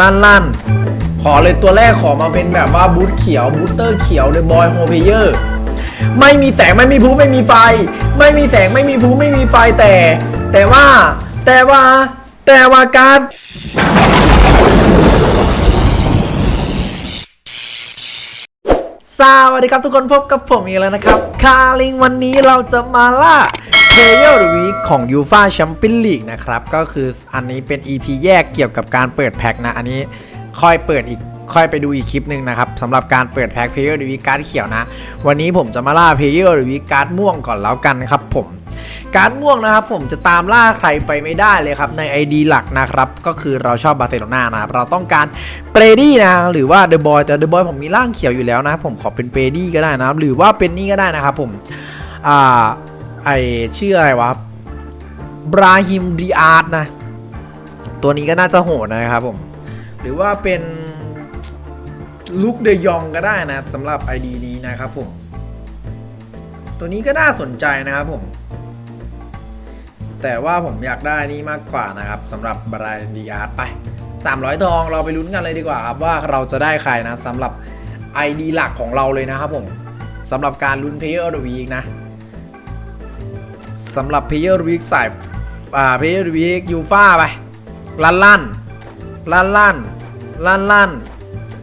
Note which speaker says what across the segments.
Speaker 1: ลั่นลั่นขอเลยตัวแรกขอมาเป็นแบบว่าบูทเขียวบูสเตอร์เขียวเลยบอยโฮเพเยอร์ไม่มีแสงไม่มีพลุไม่มีไฟ ไม่มีแสงไม่มีพลุไม่มีไฟแต่ แต่ว่า แต่ว่า แต่ว่าการสวัสดีครับทุกคนพบกับผมอีกแล้วนะครับ คาลิงวันนี้เราจะมาล่า Player of the Week ของ u f a Champions League นะครับ ก็คืออันนี้เป็น EP แยกเกี่ยวกับการเปิดแพ็คนะ อันนี้ค่อยเปิดอีกค่อยไปดูอีกคลิปหนึ่งนะครับสำหรับการเปิดแพ็ค Player of the Week การ์ดเขียวนะ วันนี้ผมจะมาล่า Player of the Week การ์ดม่วงก่อนแล้วกันครับผมการ์ดม่วงนะครับผมจะตามล่าใครไปไม่ได้เลยครับใน ID หลักนะครับก็คือเราชอบบาร์เซโลนานะครับเราต้องการเปรดี้นะหรือว่าเดอะบอยแต่เดอะบอยผมมีร่างเขียวอยู่แล้วนะผมขอเป็นเปรดี้ก็ได้นะหรือว่าเป็นนี่ก็ได้นะครับผมอ่า ไอชื่ออะไรวะบราฮิมดีอาร์ตนะ ตัวนี้ก็น่าจะโหดนะครับผม หรือว่าเป็นลุคเดยองก็ได้นะสำหรับ ID นี้นะครับผม ตัวนี้ก็น่าสนใจนะครับผม แต่ว่าผมอยากได้นี่มากกว่านะครับสำหรับบรายดีอาร์ตไป 300 ทองเราไปลุ้นกันเลยดีกว่าครับว่าเราจะได้ใครนะสำหรับ ID หลักของเราเลยนะครับผมสำหรับการลุ้น Player of the Week นะ สำหรับ Player Week สายอ่า Player Week ยูฟ่าไปลั่นลั่นลั่นลั่นลั่นลั่น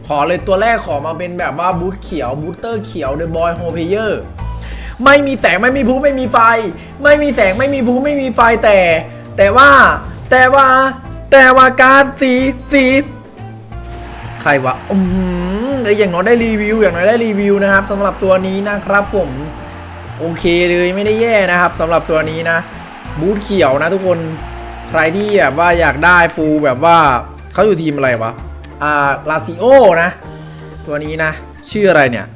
Speaker 1: ขอเลยตัวแรกขอมาเป็นแบบว่าบูทเขียวบูสเตอร์เขียวเดอะบอยโฮเพเยอร์ไม่มีแสงไม่มีพลุไม่มีไฟ ไม่มีแสงไม่มีพลุไม่มีไฟแต่ แต่ว่า แต่ว่า แต่ว่าการสีสีใครวะอืมเอ้ยอย่างน้อยได้รีวิวอย่างน้อยได้รีวิวนะครับสำหรับตัวนี้นะครับผม โอเคเลยไม่ได้แย่นะครับสำหรับตัวนี้นะบูทเขียวนะทุกคนใครที่แบบว่าอยากได้ฟูลแบบว่าเขาอยู่ทีมอะไรวะอ่าลาซิโอนะ ตัวนี้นะ ชื่ออะไรเนี่ย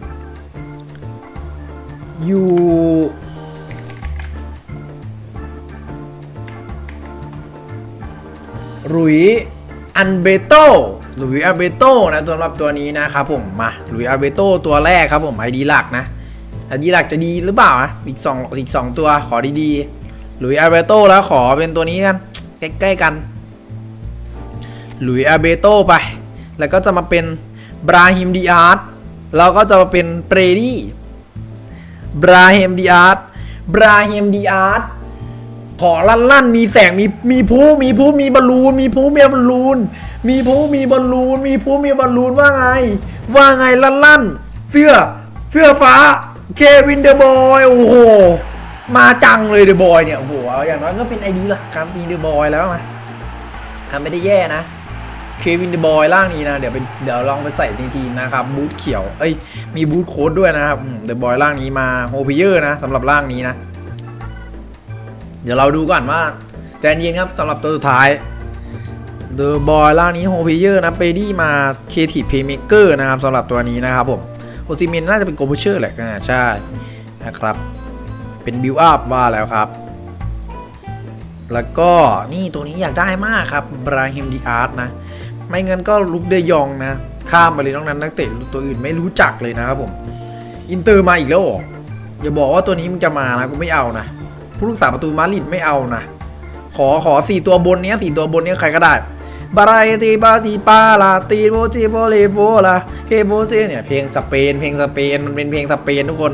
Speaker 1: อยู่รุยอันเบโตหลุยอันเบโตนะสำหรับตัวนี้นะครับผมมาหลุยอันเบโตตัวแรกครับผมไอดีหลักนะ ไอดีหลักจะดีหรือเปล่านะอีกสองอีกสองตัวขอดีๆหลุยอันเบโตแล้วขอเป็นตัวนี้กันใกล้ๆกันหลุยอันเบโตไป แล้วก็จะมาเป็นบราฮิมดีอาร์ตแล้วก็จะมาเป็นเปรดี้บราฮิมดีอาร์ตบราฮิมดีอาร์ตขอลั่นลั่นๆมีแสงมีมีผู้มีผู้มีบอลลูน มีผู้มีบอลลูน มีผู้มีบอลลูน มีผู้มีบอลลูนว่าไง ว่าไงลั่นลั่นๆเสื้อเสื้อฟ้า เควินเดอะบอยโอ้โห มาจังเลยเดอะบอยเนี่ยโอ้โหอย่างน้อยก็เป็นไอดีหลักครับมีเดอะบอยแล้วมาทำไม่ได้แย่นะเควินเดอะบอยร่างนี้นะ เดี๋ยวไปเดี๋ยวลองไปใส่ในทีมนะครับบูทเขียวเอ้ยมีบูทโค้ดด้วยนะครับเดอะบอยร่างนี้มาโฮพิเยอร์นะสำหรับร่างนี้นะ เดี๋ยวเราดูก่อนว่าใจเย็นครับสำหรับตัวสุดท้ายเดอะบอยร่างนี้โฮพิเยอร์นะเปดี้มาเคทีเพย์เมเกอร์นะครับสำหรับตัวนี้นะครับผม โอซิเมนน่าจะเป็นโกลเชอร์แหละใช่นะครับ เป็นบิวอัพว่าแล้วครับ แล้วก็นี่ตัวนี้อยากได้มากครับบราฮิมดีอาร์ตนะ ไม่งั้นก็ลุกเดยองนะ ข้ามไปเลยนอกนั้นนักเตะตัวอื่นไม่รู้จักเลยนะครับผม อินเตอร์มาอีกแล้วเหรออย่าบอกว่าตัวนี้มึงจะมานะกูไม่เอานะ ผู้รักษาประตูมาริดไม่เอานะ ขอขอสี่ตัวบนเนี้ยสี่ตัวบนเนี้ยใครก็ได้ บารายตีบาซีปาลาตีโบจีโบเลโบลาเฮโบเซเนี่ยเพลงสเปนเพลงสเปนมันเป็นเพลงสเปนทุกคน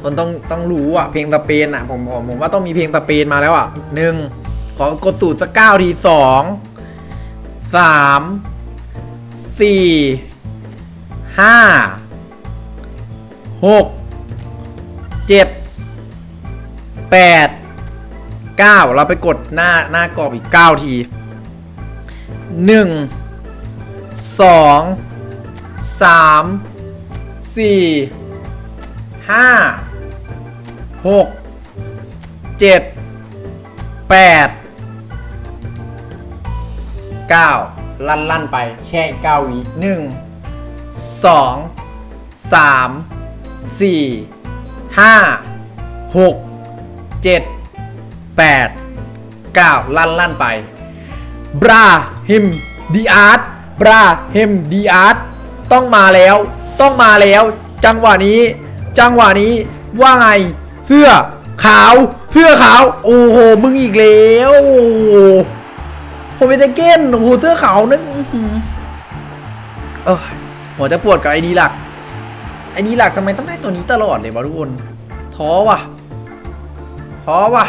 Speaker 1: คนต้องต้องรู้อะเพลงสเปนอะผมผมผมว่าต้องมีเพลงสเปนมาแล้วอะหนึ่งขอกดสูตรสักเก้าทีสองสามสี่ห้าหกเจ็ดแปดเก้าเราไปกดหน้าหน้ากรอบอีกเก้าที หนึ่งสองสามสี่ห้าหกเจ็ดแปด9ลั่นลั่นไปแช่อีก9วิหนึ่งสองสามสี่ห้าหกเจ็ดแปดเก้าลั่นลั่นไป บรา ฮิมดีอาร์ตบราฮิมดีอาร์ตต้องมาแล้ว ต้องมาแล้ว จังหวะนี้ จังหวะนี้ว่าไง เสื้อขาว เสื้อขาว โอ้โห มึงอีกแล้วโอ้โหโฮเมเตเกนโอ้โหเสื้อขาวนึกอื้อหือเออหัวจะปวดกับไอดีหลักไอดีหลักทำไมต้องได้ตัวนี้ตลอดเลยวะทุกคนท้อว่ะท้อว่ะ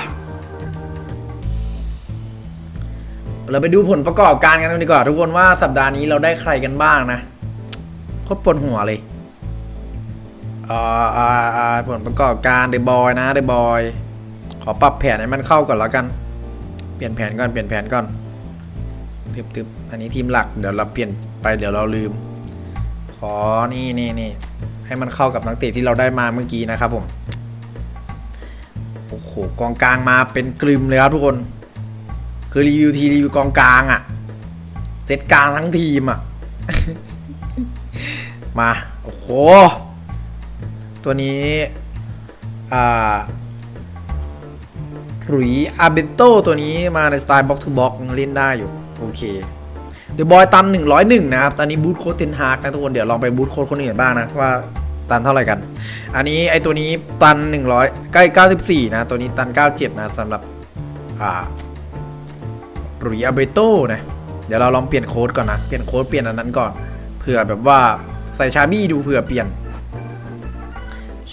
Speaker 1: เราไปดูผลประกอบการกันดีกว่า ทุกคนว่าสัปดาห์นี้เราได้ใครกันบ้างนะโคตรปวดหัวเลยอ่าอ่าอ่าผลประกอบการเดบอยนะเดบอยขอปรับแผนให้มันเข้าก่อนแล้วกัน เปลี่ยนแผนก่อนเปลี่ยนแผนก่อนทึบทึบอันนี้ทีมหลักเดี๋ยวเราเปลี่ยนไปเดี๋ยวเราลืม ขอนี่นี่นี่ให้มันเข้ากับนักเตะที่เราได้มาเมื่อกี้นะครับผมโอ้โหกองกลางมาเป็นกลืมเลยครับทุกคน คือรีวิวทีรีวิวกองกลางอะเซตกลางทั้งทีมอะมา โอ้โห ตัวนี้ อ่าหรุยอาเบนโตตัวนี้มาในสไตล์บ็อกทูบ็อกเล่นได้อยู่ โอเคเดอะบอยตัน 101 นะครับ ตอนนี้บูทโค้ดเทนฮากนะทุกคน เดี๋ยวลองไปบูทโค้ดคนอื่นบ้างนะ ว่าตันเท่าไหร่กัน อันนี้ไอตัวนี้ตัน 100 ใกล้ 94 นะ ตัวนี้ตัน 97 นะสำหรับ อ่า หรุยอาเบโตนะ เดี๋ยวเราลองเปลี่ยนโค้ดก่อนนะ เปลี่ยนโค้ดเปลี่ยนอันนั้นก่อน เผื่อแบบว่าใส่ชาบี้ดูเผื่อเปลี่ยน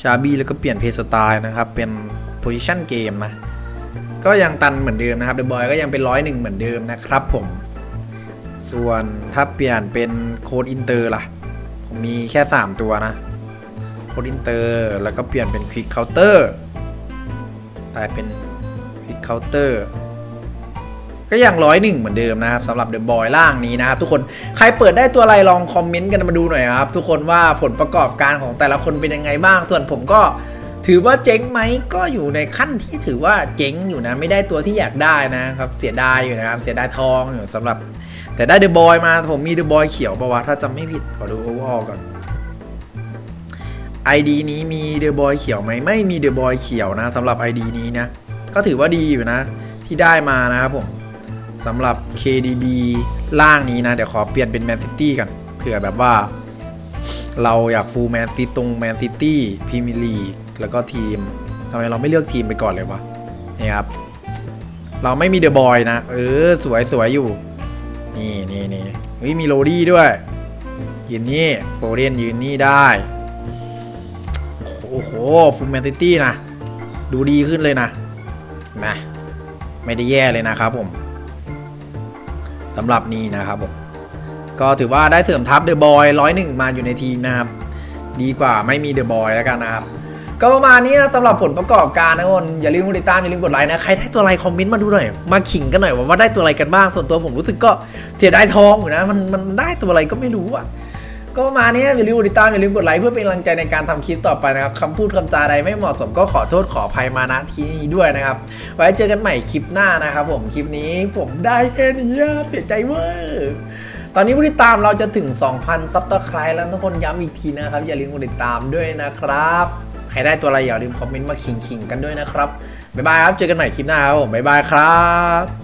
Speaker 1: ชาบี้แล้วก็เปลี่ยนเพสไตล์นะครับ เป็นโพซิชันเกมนะ ก็ยังตันเหมือนเดิมนะครับเดอะบอยก็ยังเป็นร้อยหนึ่งเหมือนเดิมนะครับผม ส่วนถ้าเปลี่ยนเป็นโค้ดอินเตอร์ล่ะ ผมมีแค่ 3 ตัวนะ โค้ดอินเตอร์แล้วก็เปลี่ยนเป็นควิกเคาน์เตอร์กลายเป็นควิกเคาน์เตอร์ ก็ยังร้อยหนึ่งเหมือนเดิมนะครับสำหรับเดอะบอยล่างนี้นะครับทุกคนใครเปิดได้ตัวอะไรลองคอมเมนต์กันมาดูหน่อยครับทุกคนว่าผลประกอบการของแต่ละคนเป็นยังไงบ้าง ส่วนผมก็ถือว่าเจ๊งไหมก็อยู่ในขั้นที่ถือว่าเจ๊งอยู่นะไม่ได้ตัวที่อยากได้นะครับเสียดายอยู่นะครับเสียดายทองอยู่สำหรับ แต่ได้เดอะบอยมาผมมีเดอะบอยเขียวปะวะถ้าจำไม่ผิดขอดูโอเวอร์ก่อน ID นี้มีเดอะบอยเขียวไหมไม่มีเดอะบอยเขียวนะสำหรับ ID นี้นะก็ถือว่าดีอยู่นะ ที่ได้มานะครับผม สำหรับ KDB ล่างนี้นะ เดี๋ยวขอเปลี่ยนเป็นแมนซิตี้กันเผื่อแบบว่า เราอยากฟูลแมนซิตรงแมนซิตี้พรีเมียร์ลีกแล้วก็ทีมทำไมเราไม่เลือกทีมไปก่อนเลยวะนี่ครับ เราไม่มีเดอะบอยนะ เออ สวยสวยอยู่ นี่นี่นี่เฮ้ยมีโรดี้ด้วย ยืนนี่โฟเรนยืนนี่ได้โอ้โหฟูลแมนซิตี้นะ ดูดีขึ้นเลยนะนะไม่ได้แย่เลยนะครับผม สำหรับนี้นะครับผมก็ถือว่าได้เสริมทัพเดอะบอยร้อยหนึ่งมาอยู่ในทีมนะครับ ดีกว่าไม่มีเดอะบอยแล้วกันนะครับ ก็ประมาณนี้สำหรับผลประกอบการนะคนอย่าลืมกดติดตามอย่าลืมกดไลค์นะใครได้ตัวอะไรคอมเมนต์มาดูหน่อยมาขิงกันหน่อยว่าได้ตัวอะไรกันบ้างส่วนตัวผมรู้สึกก็เสียดายทองอยู่นะมันมันได้ตัวอะไรก็ไม่รู้อะ ก็มาณนี้ยอย่าลืมกดติดตามอย่าลืมกดไลค์เพื่อเป็นกำลังใจในการทำคลิปต่อไปนะครับคำพูดคำจาใดไม่เหมาะสมก็ขอโทษขออภัยมาณที่นี้ด้วยนะครับ ไว้เจอกันใหม่คลิปหน้านะครับผมคลิปนี้ผมได้แค่นี้เสียใจเวอร์ตอนนี้ผู้ติดตามเราจะถึง 2,000ซับสไครต์แล้วทุกคนย้ำอีกทีนะครับ อย่าลืมกดติดตามด้วยนะครับ ใครได้ตัวอะไรอย่าลืมคอมเมนต์มาขิงๆกันด้วยนะครับบ๊ายบายครับเจอกันใหม่คลิปหน้าครับผมบ๊ายบายครับ